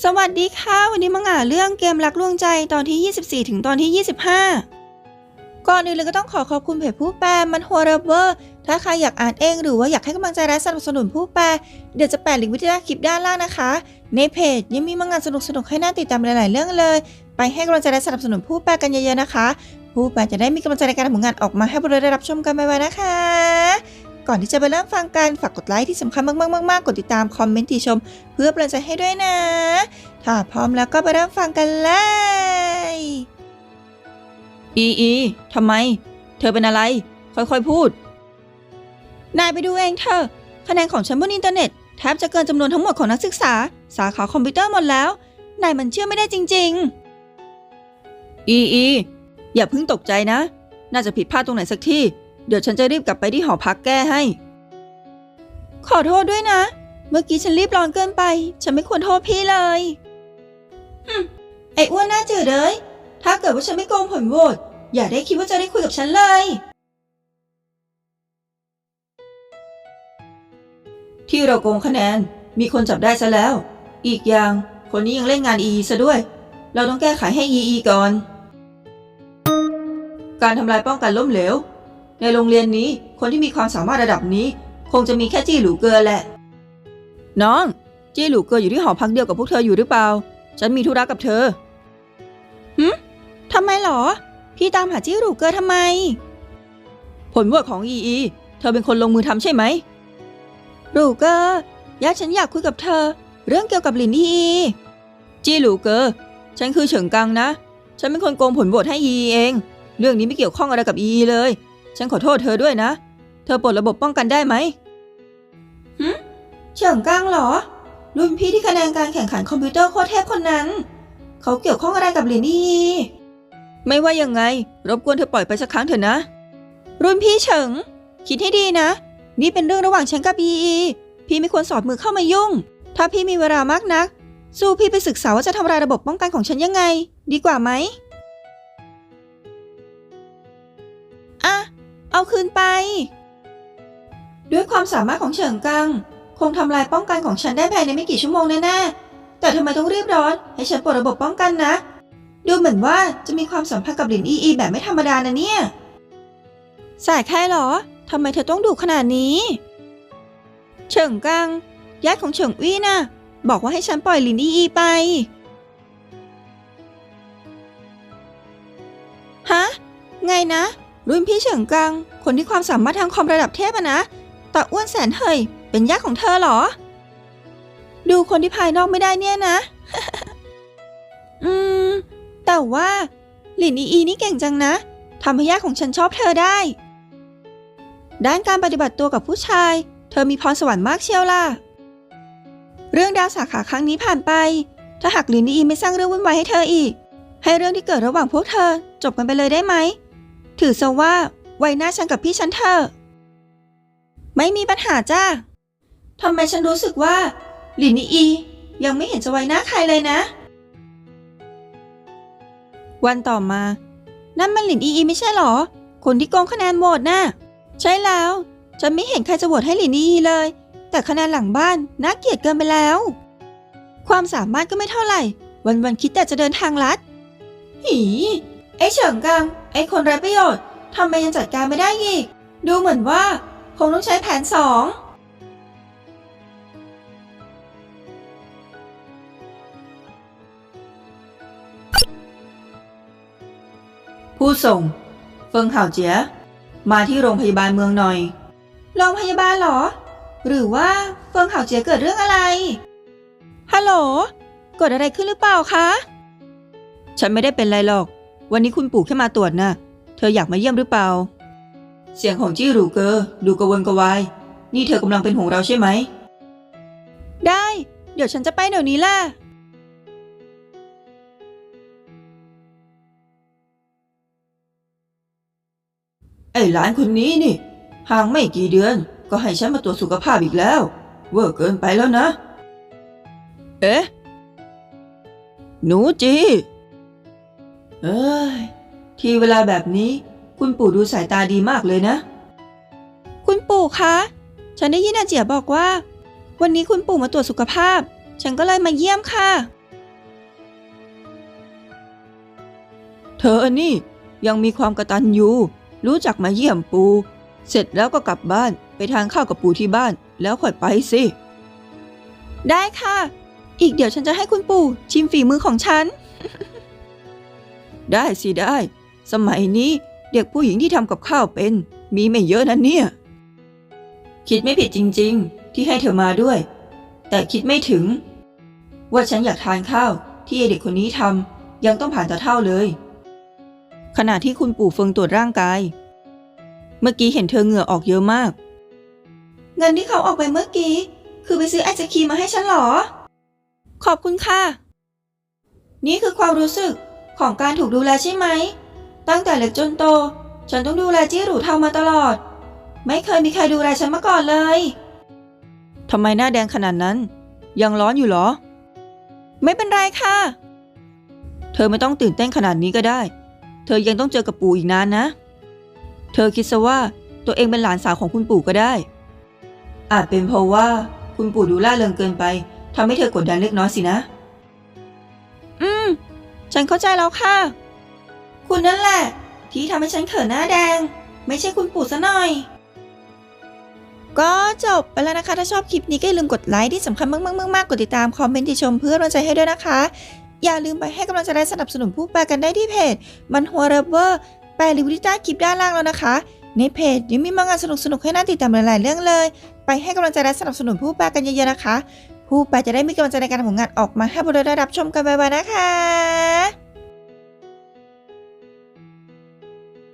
สวัสดีค่ะ วันนี้มาอ่าเรื่องเกมรักลวงใจตอนที่ 24 ถึงตอนที่ 25 ก่อนอื่นเลยก็ต้องขอขอบคุณเพจผู้แปลมันหัวเรเวอร์ถ้าใครอยากอ่านเองหรือว่าอยากให้กำลังใจและสนับสนุนผู้แปล เดี๋ยวจะแปะลิงก์วิดีโอคลิปด้านล่างนะคะ ในเพจยังมีมังงานสนุกๆให้น่าติดตามหลาย ๆ เรื่องเลย ไปให้กำลังใจและสนับสนุนผู้แปลกันเยอะ ๆ นะคะ ผู้แปลจะได้มีกำลังใจในการทำงานออกมาให้พวกเราได้รับชมกันไวๆนะคะ ก่อนที่จะไปเริ่มฟังกันฝากกดไลค์ที่สำคัญมากๆๆๆกดติดตามคอมเมนต์ติชม เพื่อเป็นกำลังใจให้ด้วยนะ ถ้าพร้อมแล้วก็ไปเริ่มฟังกันเลยอีอีทำไม เธอเป็นอะไร ค่อยๆพูด นายไปดูเองเถอะคะแนนของฉันบนอินเทอร์เน็ตแทบจะเกินจำนวนทั้งหมดของนักศึกษา สาขาคอมพิวเตอร์หมดแล้ว นายมันเชื่อไม่ได้จริง ๆ อีอีอย่าเพิ่งตกใจนะ น่าจะผิดพลาดตรงไหนสักที่เดี๋ยวฉันจะรีบกลับไปที่หอพักแก้ให้ ขอโทษด้วยนะ เมื่อกี้ฉันรีบร้อนเกินไป ฉันไม่ควรโทษพี่เลยฮึมไอ้อ้วนหน้าจืดเลย ถ้าเกิดว่าฉันไม่โกงผลโหวตอย่าได้คิดว่าจะได้คุยกับฉันเลย ที่เราโกงคะแนน มีคนจับได้ซะแล้ว อีกอย่าง คนนี้ยังเล่นงาน EE ซะด้วย เราต้องแก้ไขให้ EE ก่อน การทำลายป้องกันล้มเหลว ในโรงเรียนนี้คนที่มีความสามารถระดับนี้ คงจะมีแค่จี้หลูเกอแหละ น้อง จี้หลูเกออยู่ที่หอพักเดียวกับพวกเธออยู่หรือเปล่า ฉันมีธุระกับเธอหืมทำไมหรอ พี่ตามหาจี้หลูเกอทำไม ผลโหวตของอีอี เธอเป็นคนลงมือทำใช่ไหมหลูเกอญาติฉันอยากคุยกับเธอ เรื่องเกี่ยวกับหลินอีอี จี้หลูเกอฉันคือเฉิงกังนะ ฉันเป็นคนโกงผลโหวตให้อีอีเอง เรื่องนี้ไม่เกี่ยวข้องอะไรกับอีอีเลย ฉันขอโทษเธอด้วยนะ เธอปลดระบบป้องกันได้ไหมหืมเฉิงกังเหรอ รุ่นพี่ที่คะแนนการแข่งขันคอมพิวเตอร์โคตรเทพคนนั้น เขาเกี่ยวข้องอะไรกับหลินอีไม่ว่ายังไง รบกวนเธอปล่อยไปสักครั้งเถอะนะ รุ่นพี่เฉิง คิดให้ดีนะ นี่เป็นเรื่องระหว่างฉันกับอีอีพี่ไม่ควรสอดมือเข้ามายุ่ง ถ้าพี่มีเวลามากนัก สู้พี่ไปศึกษาว่าจะทำลายระบบป้องกันของฉันยังไง ดีกว่าไหม เอาคืนไป ด้วยความสามารถของเฉิงกัง คงทำลายป้องกันของฉันได้ภายในไม่กี่ชั่วโมงแน่ๆแต่ทำไมต้องรีบร้อน ให้ฉันปลดระบบป้องกันนะ ดูเหมือนว่าจะมีความสัมพันธ์กับหลินอีอีแบบไม่ธรรมดานะเนี่ย สายแค่หรอทำไมเธอต้องดุขนาดนี้ เฉิงกังญาติของเฉิงวี่น่ะ บอกว่าให้ฉันปล่อยหลินอีอีไปฮะไงนะ รุ่นพี่เฉิงกัง คนที่ความสามารถทางคอมระดับเทพอะนะตาอ้วนแสนเฮยเป็นญาติของเธอเหรอ ดูคนที่ภายนอกไม่ได้เนี่ยนะ อืม แต่ว่า หลินอีอีนี่เก่งจังนะทำให้ญาติของฉันชอบเธอได้ ด้านการปฏิบัติตัวกับผู้ชาย เธอมีพรสวรรค์มากเชียวล่ะ เรื่องดาวสาขาครั้งนี้ผ่านไป ถ้าหากหลินอีอีไม่สร้างเรื่องวุ่นวายให้เธออีก ให้เรื่องที่เกิดระหว่างพวกเธอ จบกันไปเลยได้ไหม ถือซะว่าไว้หน้าฉันกับพี่ฉันเถอะ ไม่มีปัญหาจ้าทำไมฉันรู้สึกว่า หลินอีอี ยังไม่เห็นจะไว้หน้าใครเลยนะ วันต่อมา นั่นมันหลินอีอีไม่ใช่หรอ คนที่โกงคะแนนโหวตน่ะ ใช่แล้ว ฉันไม่เห็นใครจะโหวตให้หลินอีอีเลย แต่คะแนนหลังบ้านน่าเกลียดเกินไปแล้ว ความสามารถก็ไม่เท่าไหร่ วันๆคิดแต่จะเดินทางลัด หี ไอ้เฉิงกัง ไอ้คนไร้ประโยชน์ทำไมยังจัดการไม่ได้อีก ดูเหมือนว่าคงต้องใช้แผนสองผู้ส่ง เฟิงห่าวเจียมาที่โรงพยาบาลเมืองหน่อย โรงพยาบาลเหรอ หรือว่าเฟิงห่าวเจียเกิดเรื่องอะไร ฮัลโหลเกิดอะไรขึ้นหรือเปล่าคะ ฉันไม่ได้เป็นไรหรอก วันนี้คุณปู่แค่มาตรวจนะเธออยากมาเยี่ยมหรือเปล่า เสียงของจี้หรูเกอร์ดูกระวนกระวาย นี่เธอกำลังเป็นห่วงเราใช่ไหม ได้ เดี๋ยวฉันจะไปเดี๋ยวนี้ล่ะ ไอ้หลานคนนี้นี่ ห่างไม่กี่เดือน ก็ให้ฉันมาตรวจสุขภาพอีกแล้ว เวอร์เกินไปแล้วนะ เอ๊ะ หนูจี เอ้ย ทีเวลาแบบนี้ คุณปู่ดูสายตาดีมากเลยนะ คุณปู่คะ ฉันได้ยินอาเจียบอกว่า วันนี้คุณปู่มาตรวจสุขภาพ ฉันก็เลยมาเยี่ยมค่ะ เธอนี่ยังมีความกระตันอยู่รู้จักมาเยี่ยมปู่เสร็จแล้วก็กลับบ้านไปทานข้าวกับปู่ที่บ้าน แล้วค่อยไปสิ ได้ค่ะ อีกเดี๋ยวฉันจะให้คุณปู่ชิมฝีมือของฉัน ได้สิได้ สมัยนี้เด็กผู้หญิงที่ทำกับข้าวเป็น มีไม่เยอะนะเนี่ย คิดไม่ผิดจริง ๆ ที่ให้เธอมาด้วย แต่คิดไม่ถึง ว่าฉันอยากทานข้าว ที่เด็กคนนี้ทำยังต้องผ่านตาเท่าเลย ขณะที่คุณปู่เฟิงตรวจร่างกาย เมื่อกี้เห็นเธอเหงื่อออกเยอะมาก เงินที่เขาออกไปเมื่อกี้ คือไปซื้อไอศครีมมาให้ฉันหรอ ขอบคุณค่ะ นี่คือความรู้สึก ของการถูกดูแลใช่ไหม ตั้งแต่เล็กจนโต ฉันต้องดูแลจี้หรูเทามาตลอด ไม่เคยมีใครดูแลฉันมาก่อนเลยทำไมหน้าแดงขนาดนั้น ยังร้อนอยู่เหรอ ไม่เป็นไรค่ะ เธอไม่ต้องตื่นเต้นขนาดนี้ก็ได้ เธอยังต้องเจอกับปู่อีกนานนะ เธอคิดซะว่าตัวเองเป็นหลานสาวของคุณปู่ก็ได้ อาจเป็นเพราะว่าคุณปู่ดูล่าเริงเกินไปทำให้เธอกดดันเล็กน้อยสินะ ฉันเข้าใจแล้วค่ะ คุณนั่นแหละ ที่ทำให้ฉันเขินหน้าแดง ไม่ใช่คุณปู่ซะหน่อย ก็จบไปแล้วนะคะ ถ้าชอบคลิปนี้ก็อย่าลืมกดไลค์ที่สำคัญมากๆๆๆกดติดตามคอมเมนต์ติชมเพื่อเป็นกำลังใจให้ด้วยนะคะ อย่าลืมไปให้กำลังใจและสนับสนุนผู้แปลกันได้ที่เพจ มันหัวเรเวอร์แปลรีวิวที่ใต้คลิปด้านล่างแล้วนะคะ ในเพจยังมีมังงานสนุกๆให้น่าติดตามหลายๆเรื่องเลย ไปให้กำลังใจและสนับสนุนผู้แปลกันเยอะๆนะคะ ผู้แปจะได้มีกำลังใจในการทำผลงานออกมาให้บริได้รับชมกันบ่อยๆนะคะ